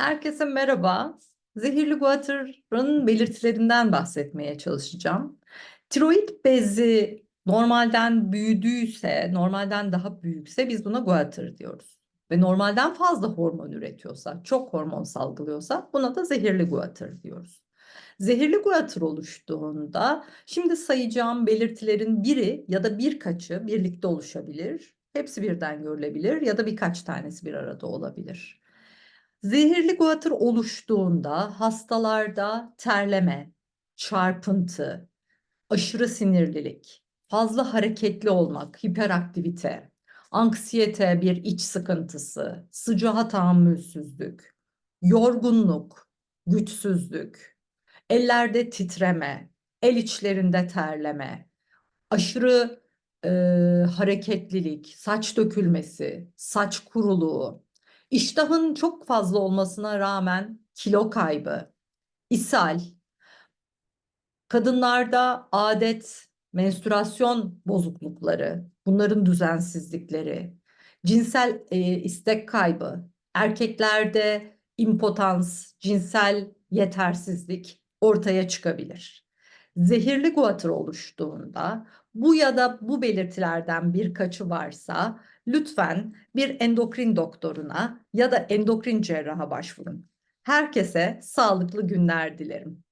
Herkese merhaba. Zehirli guatırın belirtilerinden bahsetmeye çalışacağım. Tiroid bezi normalden büyüdüyse, normalden daha büyükse biz buna guatır diyoruz. Ve normalden fazla hormon üretiyorsa, çok hormon salgılıyorsa buna da zehirli guatır diyoruz. Zehirli guatır oluştuğunda şimdi sayacağım belirtilerin biri ya da birkaçı birlikte oluşabilir. Hepsi birden görülebilir ya da birkaç tanesi bir arada olabilir. Zehirli guatır oluştuğunda hastalarda terleme, çarpıntı, aşırı sinirlilik, fazla hareketli olmak, hiperaktivite, anksiyete, bir iç sıkıntısı, sıcağa tahammülsüzlük, yorgunluk, güçsüzlük, ellerde titreme, el içlerinde terleme, aşırı e, hareketlilik, saç dökülmesi, saç kuruluğu, iştahın çok fazla olmasına rağmen kilo kaybı, ishal, kadınlarda adet, menstrüasyon bozuklukları, bunların düzensizlikleri, cinsel e, istek kaybı, erkeklerde impotans, cinsel yetersizlik ortaya çıkabilir. Zehirli guatr oluştuğunda bu ya da bu belirtilerden birkaçı varsa lütfen bir endokrin doktoruna ya da endokrin cerraha başvurun. Herkese sağlıklı günler dilerim.